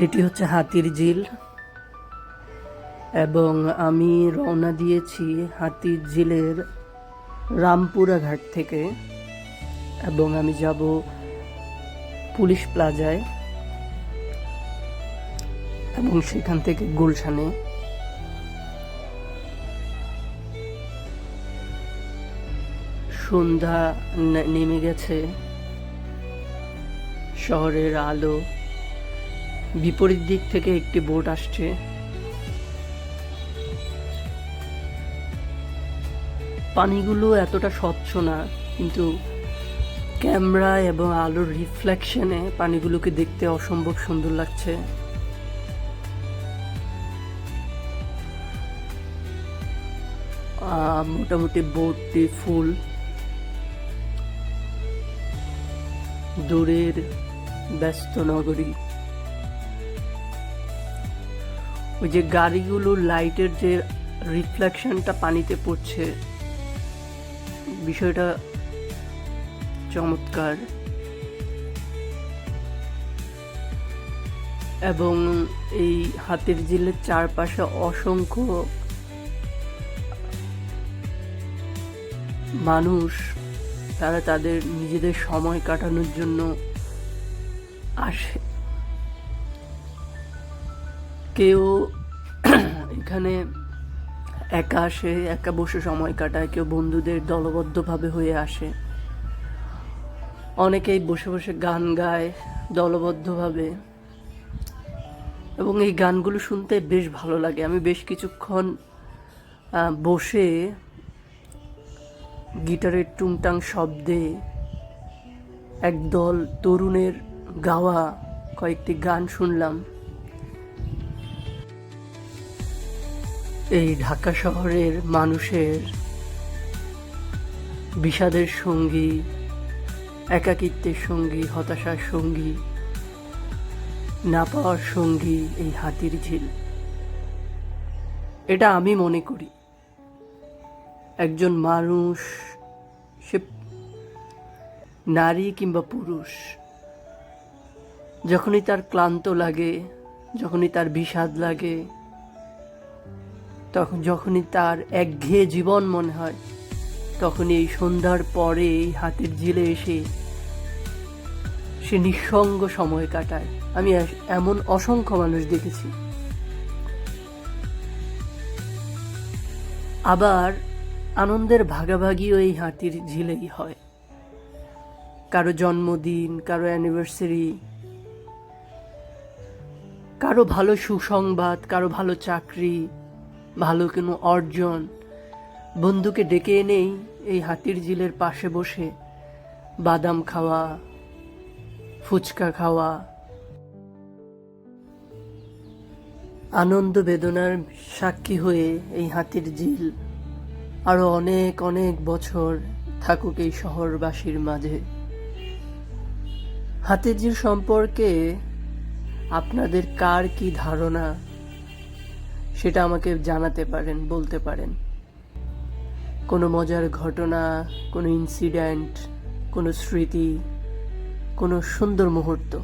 এটি হচ্ছে হাতির ঝিল। এবং আমি রওনা দিয়েছি হাতির ঝিলের রামপুরা ঘাট থেকে। এবং আমি যাব পুলিশ প্লাজায়। এবং সেখান থেকে গুলশানে। সন্ধ্যা নেমে গেছে। শহরের আলো বিপরীত দিক থেকে একটি বোট আসছে। পানিগুলো এতটা স্বচ্ছ না, কিন্তু ক্যামেরা এবং আলোর রিফ্লেকশনে পানিগুলোকে দেখতে অসম্ভব সুন্দর লাগছে। মোটামুটি বোটটি ফুল। দূরের ব্যস্ত নগরী। ওই যে গাড়িগুলোর লাইটের যে রিফ্লেকশনটা পানিতে পড়ছে, বিষয়টা চমৎকার। এবং এই হাতের ঝিলের চারপাশে অসংখ্য মানুষ, তারা তাদের নিজেদের সময় কাটানোর জন্য আসে। কেউ এখানে একা আসে, একা বসে সময় কাটায়, কেউ বন্ধুদের দলবদ্ধভাবে হয়ে আসে। অনেকেই বসে বসে গান গায় দলবদ্ধভাবে। এবং এই গানগুলো শুনতে বেশ ভালো লাগে। আমি বেশ কিছুক্ষণ বসে গিটারের টুংটাং শব্দে একদল তরুণের গাওয়া কয়েকটি গান শুনলাম। এই ঢাকা শহরের মানুষের বিষাদের সঙ্গী, একাকিত্বের সঙ্গী, হতাশার সঙ্গী, না পাওয়ার সঙ্গী এই হাতির ঝিল। এটা আমি মনে করি। একজন মানুষ, সে নারী কিংবা পুরুষ, যখনই তার ক্লান্ত লাগে, যখনই তার বিষাদ লাগে তখন যখনই তার একঘেয়ে জীবন মনে হয়, তখনই এই সন্ধ্যার পরে এই হাতের ঝিলে এসে সে নিঃসঙ্গ সময় কাটায়। আমি এমন অসংখ্য মানুষ দেখেছি। আবার আনন্দের ভাগাভাগিও এই হাতির ঝিলেই হয়। কারও জন্মদিন, কারও অ্যানিভার্সারি, কারও ভালো সুসংবাদ, কারও ভালো চাকরি ভালো কোনো অর্জন। বন্ধুকে ডেকে এনেই এই হাতির ঝিলের পাশে বসে বাদাম খাওয়া, ফুচকা খাওয়া। আনন্দ বেদনার সাক্ষী হয়ে এই হাতির ঝিল আরও অনেক অনেক বছর থাকুক এই শহরবাসীর মাঝে। হাতির ঝিল সম্পর্কে আপনাদের কার কি ধারণা? সেটা আমাকে জানাতে পারেন, বলতে পারেন। কোনো মজার ঘটনা, কোনো ইনসিডেন্ট কোনো স্মৃতি, কোনো সুন্দর মুহূর্ত।